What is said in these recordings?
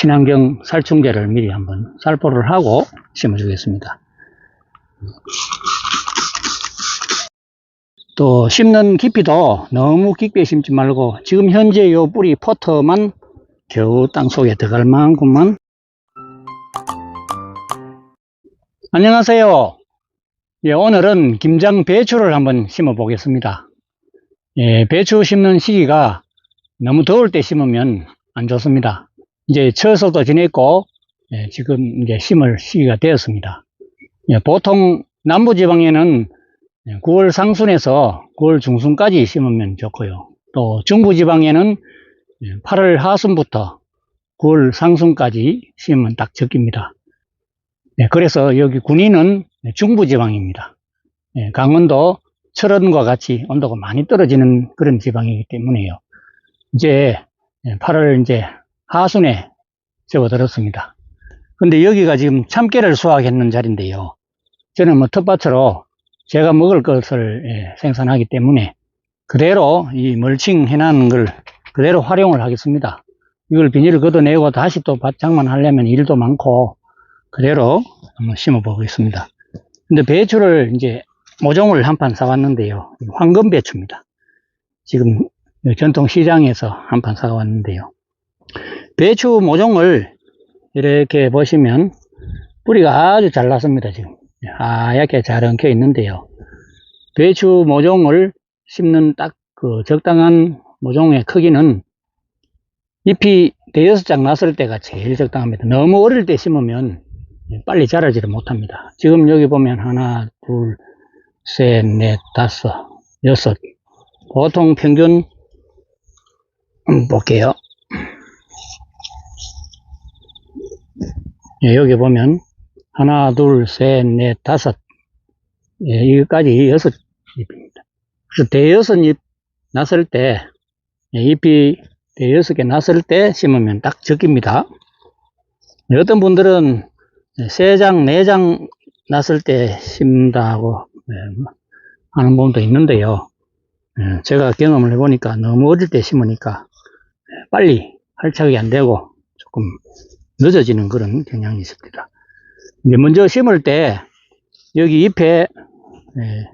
친환경 살충제를 미리 한번 살포를 하고 심어주겠습니다. 또 심는 깊이도 너무 깊게 심지 말고 지금 현재 요 뿌리 포터만 겨우 땅속에 들어갈 만큼만 안녕하세요. 예, 오늘은 김장 배추를 한번 심어 보겠습니다. 예, 배추 심는 시기가 너무 더울 때 심으면 안 좋습니다. 이제 처서도 지냈고 예, 지금 이제 심을 시기가 되었습니다. 예, 보통 남부지방에는 9월 상순에서 9월 중순까지 심으면 좋고요. 또 중부지방에는 8월 하순부터 9월 상순까지 심으면 딱 적깁니다. 네, 그래서 여기 군위는 중부지방입니다. 네, 강원도 철원과 같이 온도가 많이 떨어지는 그런 지방이기 때문에요. 이제 8월 이제 하순에 접어들었습니다. 근데 여기가 지금 참깨를 수확했는 자리인데요. 저는 뭐 텃밭으로 제가 먹을 것을 예, 생산하기 때문에 그대로 이 멀칭 해놓은 걸 그대로 활용을 하겠습니다. 이걸 비닐을 걷어내고 다시 또 밭 장만 하려면 일도 많고 그대로 한번 심어 보겠습니다. 근데 배추를 이제 모종을 한 판 사왔는데요. 황금 배추입니다. 지금 전통 시장에서 한 판 사왔는데요. 배추 모종을 이렇게 보시면 뿌리가 아주 잘 났습니다. 지금 하얗게 잘 엉켜 있는데요. 배추 모종을 심는 딱 그 적당한 모종의 크기는 잎이 대여섯 장 났을 때가 제일 적당합니다. 너무 어릴 때 심으면 빨리 자라지를 못합니다. 지금 여기 보면 하나, 둘, 셋, 넷, 다섯, 여섯. 보통 평균 볼게요. 예, 여기 보면 하나, 둘, 셋, 넷, 다섯. 예, 여기까지 여섯 잎입니다. 그래서 대여섯 잎 났을 때, 예, 잎이 대여섯 개 났을 때 심으면 딱 적깁니다. 어떤 분들은 세 장, 네 장 났을 때 심다고 예, 하는 분도 있는데요. 예, 제가 경험을 해보니까 너무 어릴 때 심으니까 빨리 활착이 안 되고 조금 늦어지는 그런 경향이 있습니다. 이제 먼저 심을 때 여기 잎에 예,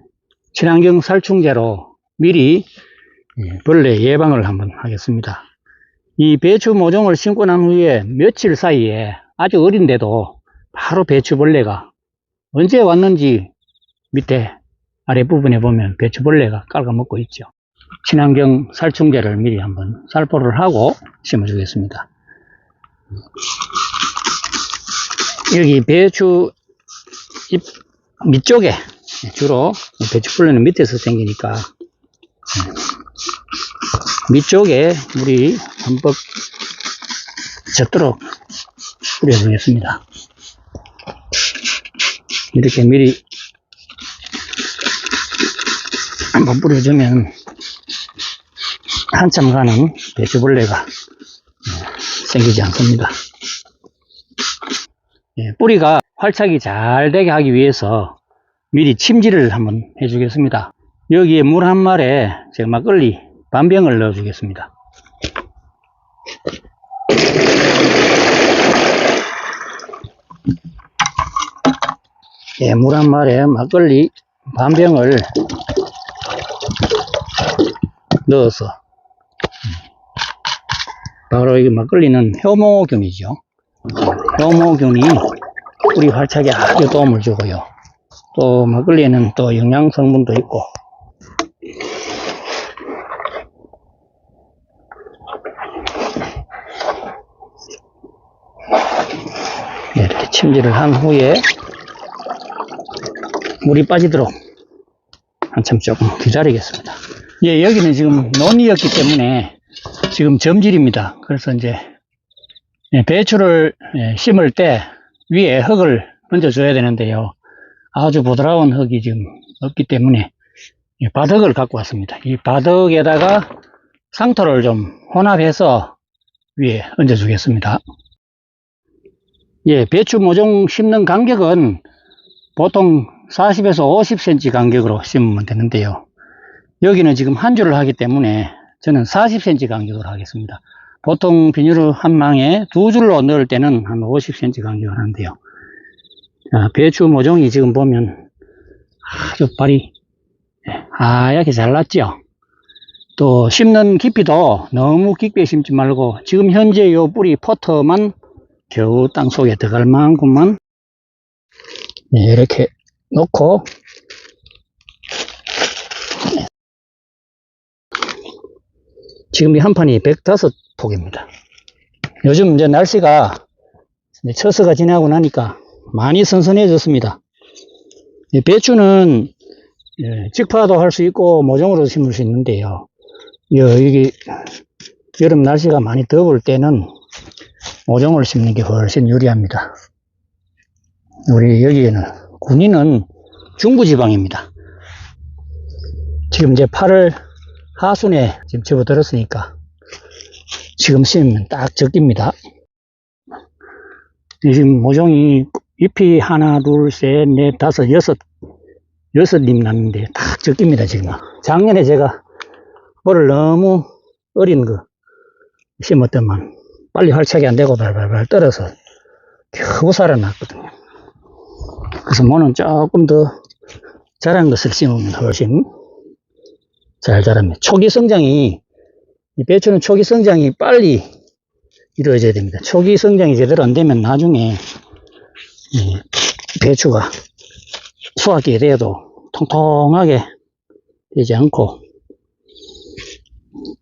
친환경 살충제로 미리 예, 벌레 예방을 한번 하겠습니다. 이 배추 모종을 심고 난 후에 며칠 사이에 아주 어린데도 바로 배추벌레가 언제 왔는지 밑에 아랫부분에 보면 배추벌레가 깔아먹고 있죠. 친환경 살충제를 미리 한번 살포를 하고 심어주겠습니다. 여기 배추 잎 밑쪽에 주로 배추벌레는 밑에서 생기니까 밑쪽에 물이 흠뻑 젖도록 뿌려주겠습니다. 이렇게 미리 한번 뿌려주면 한참 가는 배추벌레가 생기지 않습니다. 예, 뿌리가 활착이 잘 되게 하기 위해서 미리 침지를 한번 해주겠습니다. 여기에 물 한 말에 제가 막걸리 반병을 넣어 주겠습니다. 예, 물 한 말에 막걸리 반병을 넣어서 바로 이 막걸리는 효모균이죠. 효모균이 우리 활착에 아주 도움을 주고요. 또 막걸리에는 또 영양 성분도 있고 네, 이렇게 침지를 한 후에 물이 빠지도록 한참 조금 기다리겠습니다. 예, 여기는 지금 논이었기 때문에 지금 점질입니다. 그래서 이제 예, 배추를 예, 심을 때 위에 흙을 얹어줘야 되는데요. 아주 부드러운 흙이 지금 없기 때문에 이 바닥을 갖고 왔습니다. 이 바닥에다가 상토를 좀 혼합해서 위에 얹어주겠습니다. 예, 배추 모종 심는 간격은 보통 40에서 50cm 간격으로 심으면 되는데요. 여기는 지금 한 줄을 하기 때문에 저는 40cm 간격으로 하겠습니다. 보통 비닐을 한 망에 두 줄로 넣을 때는 한 50cm 간격을 하는데요. 자, 배추 모종이 지금 보면 아주 발이 예, 하얗게 잘났죠. 또 심는 깊이도 너무 깊게 심지 말고 지금 현재 요 뿌리 퍼터만 겨우 땅 속에 들어갈 만큼만 네, 이렇게 놓고 지금 이 한 판이 105폭입니다. 요즘 이제 날씨가 이제 처서가 지나고 나니까 많이 선선해졌습니다. 이 배추는 예, 직파도 할 수 있고 모종으로 심을 수 있는데요. 여, 여기 여름 날씨가 많이 더울 때는 모종을 심는 게 훨씬 유리합니다. 우리 여기에는 군인은 중부지방입니다. 지금 이제 8월 하순에 지금 접어들었으니까 지금 심으면 딱 적깁니다. 이 지금 모종이 잎이 하나, 둘, 셋, 넷, 다섯, 여섯, 여섯 잎 났는데 딱 적깁니다, 지금. 작년에 제가 볼을 너무 어린 거 심었더만 빨리 활착이 안 되고 발발발 떨어서 겨우 살아났거든요. 그래서 뭐는 조금 더 자란 것을 심으면 훨씬 잘 자랍니다. 초기 성장이, 이 배추는 초기 성장이 빨리 이루어져야 됩니다. 초기 성장이 제대로 안 되면 나중에 이 배추가 수확이 돼도 통통하게 되지 않고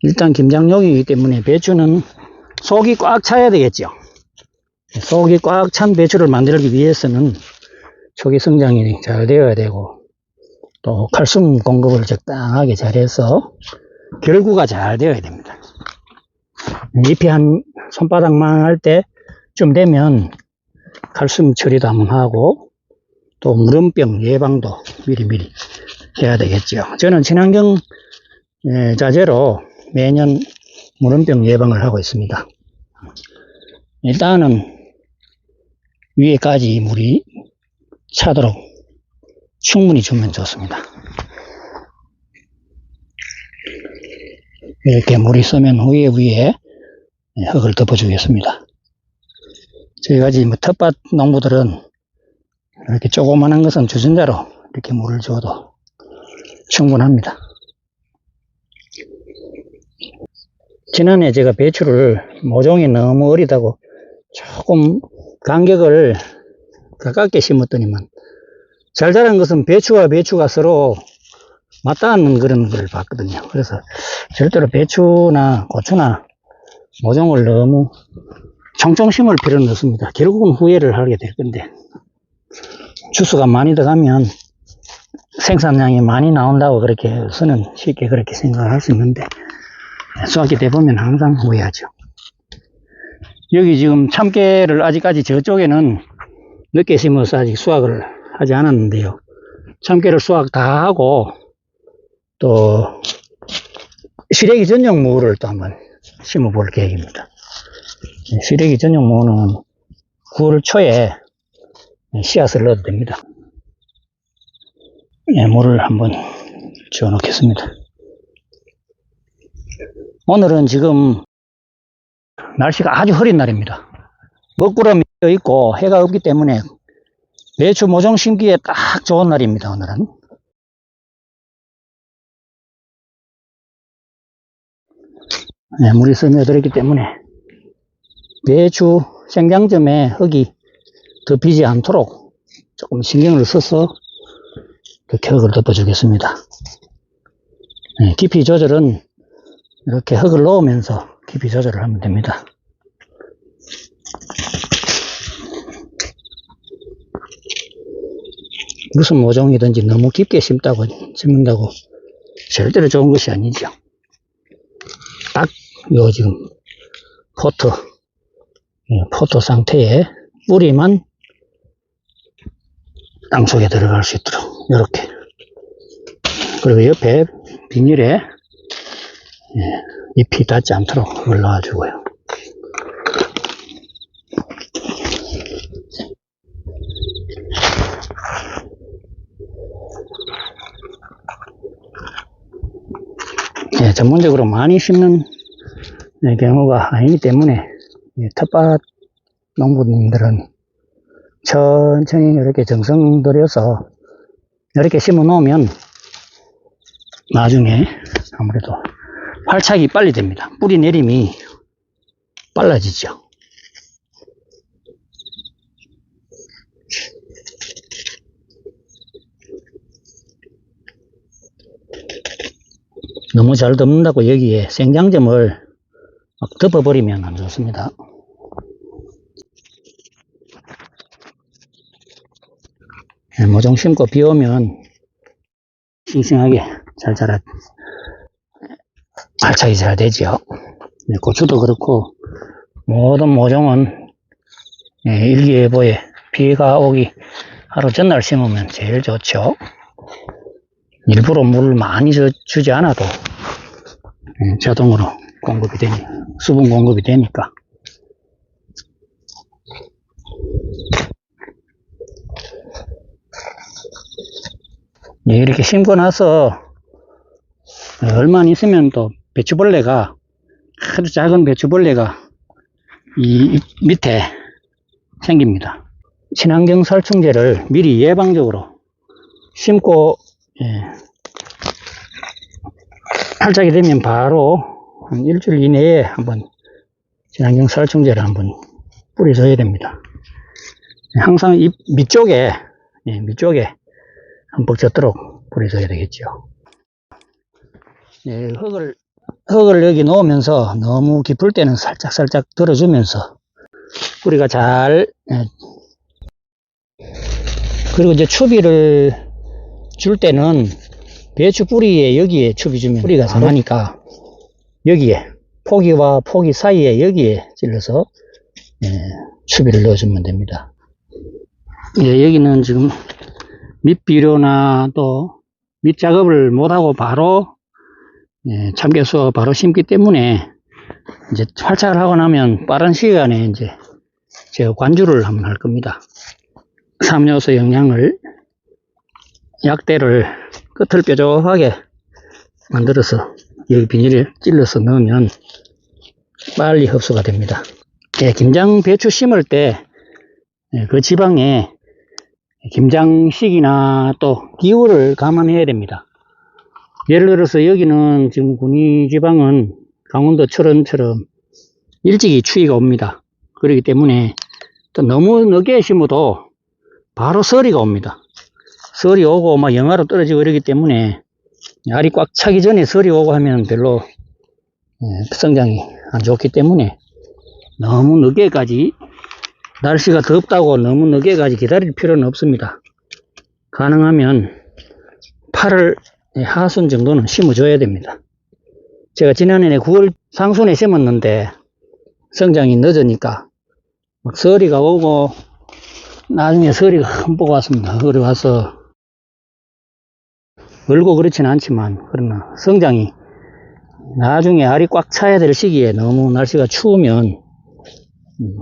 일단 김장용이기 때문에 배추는 속이 꽉 차야 되겠죠. 속이 꽉 찬 배추를 만들기 위해서는 초기 성장이 잘 되어야 되고 또 칼슘 공급을 적당하게 잘해서 결구가 잘 되어야 됩니다. 잎이 한 손바닥만 할 때쯤 되면 칼슘 처리도 한번 하고 또 무름병 예방도 미리미리 해야 되겠죠. 저는 친환경 예, 자재로 매년 무름병 예방을 하고 있습니다. 일단은 위에까지 물이 차도록 충분히 주면 좋습니다. 이렇게 물이 쓰면 위에 위에 흙을 덮어주겠습니다. 저희가 지금 뭐 텃밭 농부들은 이렇게 조그만한 것은 주전자로 이렇게 물을 줘도 충분합니다. 지난해 제가 배추를 모종이 너무 어리다고 조금 간격을 가깝게 심었더니만 잘 자란 것은 배추와 배추가 서로 맞닿는 그런 걸 봤거든요. 그래서 절대로 배추나 고추나 모종을 너무 총총 심을 필요는 없습니다. 결국은 후회를 하게 될 건데 주수가 많이 들어가면 생산량이 많이 나온다고 그렇게 저는 쉽게 그렇게 생각을 할 수 있는데 수확이 돼 보면 항상 후회하죠. 여기 지금 참깨를 아직까지 저쪽에는 늦게 심어서 아직 수확을 하지 않았는데요. 참깨를 수확 다 하고 또 시래기 전용 무를 또 한번 심어 볼 계획입니다. 시래기 전용 무는 9월 초에 씨앗을 넣어도 됩니다. 예, 물을 한번 지어 놓겠습니다. 오늘은 지금 날씨가 아주 흐린 날입니다. 먹구름이 있고 해가 없기 때문에 배추 모종 심기에 딱 좋은 날입니다. 오늘은. 네, 물이 스며들었기 때문에 배추 생장점에 흙이 덮이지 않도록 조금 신경을 써서 이렇게 흙을 덮어주겠습니다. 네, 깊이 조절은 이렇게 흙을 넣으면서 깊이 조절을 하면 됩니다. 무슨 모종이든지 너무 깊게 심다고, 심는다고 절대로 좋은 것이 아니죠. 딱, 요 지금, 포트, 예, 포트 상태에 뿌리만 땅 속에 들어갈 수 있도록, 이렇게. 그리고 옆에 비닐에 예, 잎이 닿지 않도록 그걸 놔주고요. 예, 전문적으로 많이 심는 네, 경우가 아니기 때문에 이 텃밭 농부님들은 천천히 이렇게 정성 들여서 이렇게 심어 놓으면 나중에 아무래도 활착이 빨리 됩니다. 뿌리 내림이 빨라지죠. 너무 잘 덮는다고 여기에 생장점을 막 덮어버리면 안 좋습니다. 네, 모종 심고 비 오면 싱싱하게 잘 자라, 발착이 잘 되죠. 네, 고추도 그렇고, 모든 모종은 네, 일기예보에 비가 오기 하루 전날 심으면 제일 좋죠. 일부러 물을 많이 주, 주지 않아도 예, 자동으로 공급이 되니 수분 공급이 되니까 예, 이렇게 심고 나서 얼마 있으면 또 배추벌레가 아주 작은 배추벌레가 이 밑에 생깁니다. 친환경 살충제를 미리 예방적으로 심고 예. 활짝이 되면 바로 한 일주일 이내에 한번 친환경 살충제를 한번 뿌려줘야 됩니다. 항상 이 밑쪽에 예, 밑쪽에 흠뻑 젖도록 뿌려줘야 되겠죠. 예, 흙을 흙을 여기 놓으면서 너무 깊을 때는 살짝 살짝 들어주면서 뿌리가 잘 예. 그리고 이제 추비를 줄 때는 배추 뿌리에 여기에 추비 주면 뿌리가 상하니까 여기에 포기와 포기 사이에 여기에 찔러서 예, 추비를 넣어주면 됩니다. 예, 여기는 지금 밑비료나 또 밑작업을 못하고 바로 예, 참깨수 바로 심기 때문에 이제 활착을 하고 나면 빠른 시간에 이제 제가 관주를 한번 할 겁니다. 삼요소 영양을 약대를 끝을 뾰족하게 만들어서 여기 비닐을 찔러서 넣으면 빨리 흡수가 됩니다. 예, 김장 배추 심을 때 그 지방에 김장식이나 또 기후를 감안해야 됩니다. 예를 들어서 여기는 지금 군위 지방은 강원도 철원처럼 일찍이 추위가 옵니다. 그렇기 때문에 또 너무 늦게 심어도 바로 서리가 옵니다. 설이 오고 막 영하로 떨어지고 이러기 때문에 알이 꽉 차기 전에 설이 오고 하면 별로 예, 성장이 안 좋기 때문에 너무 늦게까지 날씨가 덥다고 너무 늦게까지 기다릴 필요는 없습니다. 가능하면 8월 하순 정도는 심어줘야 됩니다. 제가 지난해 9월 상순에 심었는데 성장이 늦으니까 막 서리가 오고 나중에 서리가 흠뻑 왔습니다. 서리 와서 얼고 그렇지는 않지만 그러나 성장이 나중에 알이 꽉 차야 될 시기에 너무 날씨가 추우면 음,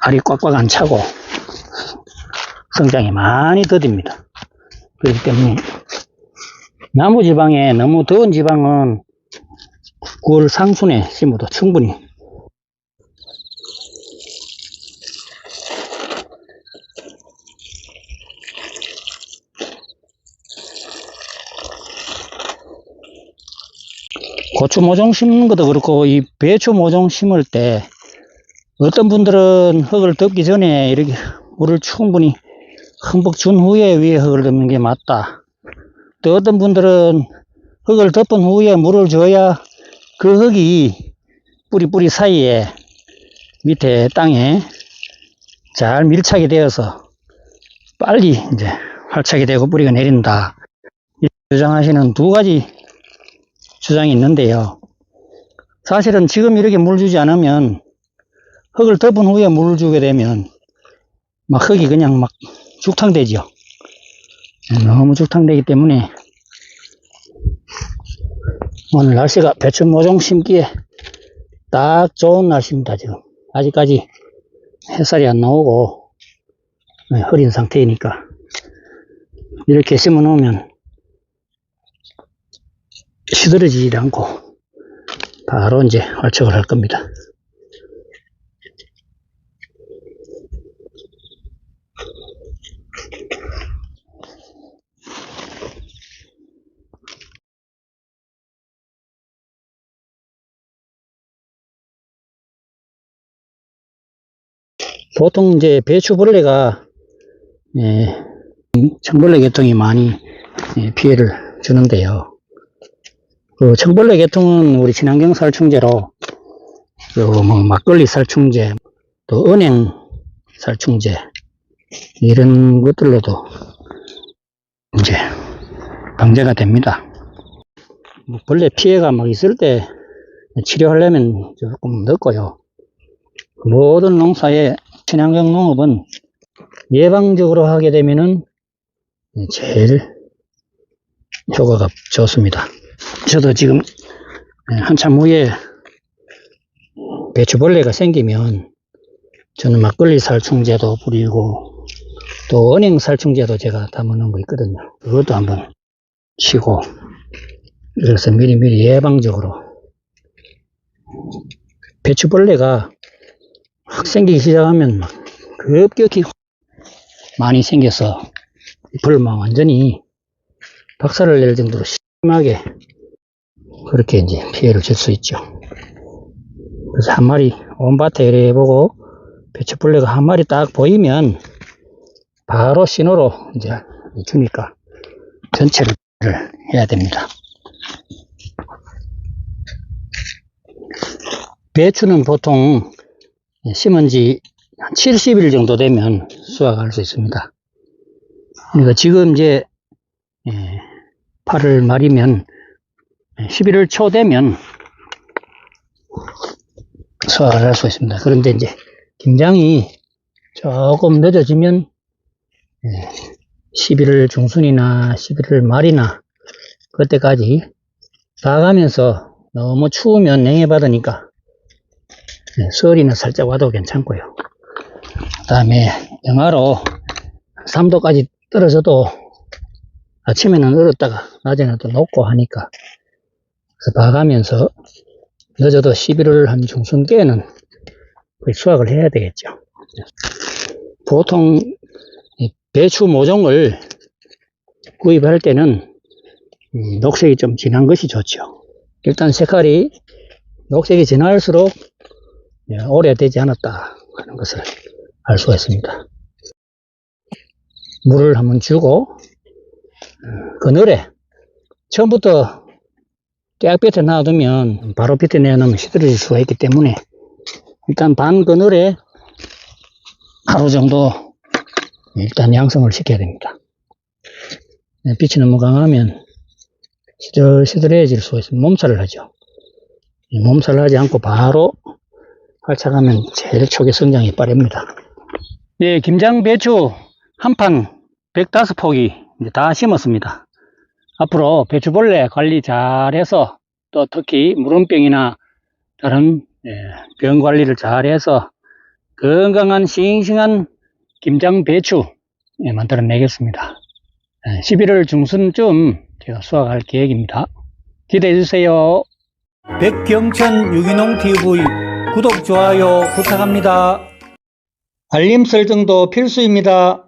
알이 꽉꽉 안 차고 성장이 많이 더딥니다. 그렇기 때문에 나무 지방에 너무 더운 지방은 9월 상순에 심어도 충분히 고추 모종 심는 것도 그렇고 이 배추 모종 심을 때 어떤 분들은 흙을 덮기 전에 이렇게 물을 충분히 흠뻑 준 후에 위에 흙을 덮는 게 맞다. 또 어떤 분들은 흙을 덮은 후에 물을 줘야 그 흙이 뿌리 뿌리 사이에 밑에 땅에 잘 밀착이 되어서 빨리 이제 활착이 되고 뿌리가 내린다. 주장하시는 두 가지 주장이 있는데요. 사실은 지금 이렇게 물 주지 않으면 흙을 덮은 후에 물을 주게 되면 막 흙이 그냥 막 죽탕되죠. 너무 죽탕되기 때문에 오늘 날씨가 배추 모종 심기에 딱 좋은 날씨입니다. 지금 아직까지 햇살이 안 나오고 네, 흐린 상태이니까 이렇게 심어 놓으면 시들어지지 않고 바로 이제 활착을 할 겁니다. 보통 이제 배추벌레가 예, 청벌레 계통이 많이 예, 피해를 주는데요. 그 청벌레 계통은 우리 친환경 살충제로 그뭐 막걸리 살충제, 또 은행 살충제 이런 것들로도 이제 방제가 됩니다. 뭐 벌레 피해가 막 있을 때 치료하려면 조금 늦고요. 모든 농사에 친환경 농업은 예방적으로 하게 되면은 제일 효과가 좋습니다. 저도 지금 한참 후에 배추벌레가 생기면 저는 막걸리 살충제도 뿌리고 또 은행 살충제도 제가 담아놓은 거 있거든요. 그것도 한번 치고 그래서 미리미리 예방적으로 배추벌레가 확 생기기 시작하면 막 급격히 많이 생겨서 막 완전히 박살을 낼 정도로 심하게 그렇게 이제 피해를 줄 수 있죠. 그래서 한 마리 온 밭에 이래 보고 배추벌레가 한 마리 딱 보이면 바로 신호로 이제 주니까 전체를 해야 됩니다. 배추는 보통 심은 지 70일 정도 되면 수확할 수 있습니다. 그러니까 지금 이제 8월 말이면 11월 초 되면 수확을 할 수 있습니다. 그런데 이제 김장이 조금 늦어지면 11월 중순이나 11월 말이나 그때까지 봐가면서 너무 추우면 냉해 받으니까 네, 설이나 살짝 와도 괜찮고요. 그 다음에 영하로 3도까지 떨어져도 아침에는 얼었다가 낮에는 또 녹고 하니까 그래서 봐가면서 늦어도 11월 한 중순께는 수확을 해야 되겠죠. 보통 이 배추 모종을 구입할 때는 음, 녹색이 좀 진한 것이 좋죠. 일단 색깔이 녹색이 진할수록 예, 오래되지 않았다 하는 것을 알 수가 있습니다. 물을 한번 주고 어, 그늘에 처음부터 깨악 밑에 놔두면 바로 밑에 내놓으면 시들어질 수가 있기 때문에 일단 반 그늘에 하루 정도 일단 양성을 시켜야 됩니다. 네, 빛이 너무 강하면 시들시들해질 수가 있습니다. 몸살을 하죠. 이 몸살을 하지 않고 바로 활착하면 제일 초기 성장이 빠릅니다. 예, 김장 배추 한 판 105포기 다 심었습니다. 앞으로 배추벌레 관리 잘해서 또 특히 물음병이나 다른 예, 병 관리를 잘해서 건강한 싱싱한 김장 배추 예, 만들어내겠습니다. 11월 중순쯤 제가 수확할 계획입니다. 기대해 주세요. 백경천 유기농 TV 구독, 좋아요 부탁합니다. 알림 설정도 필수입니다.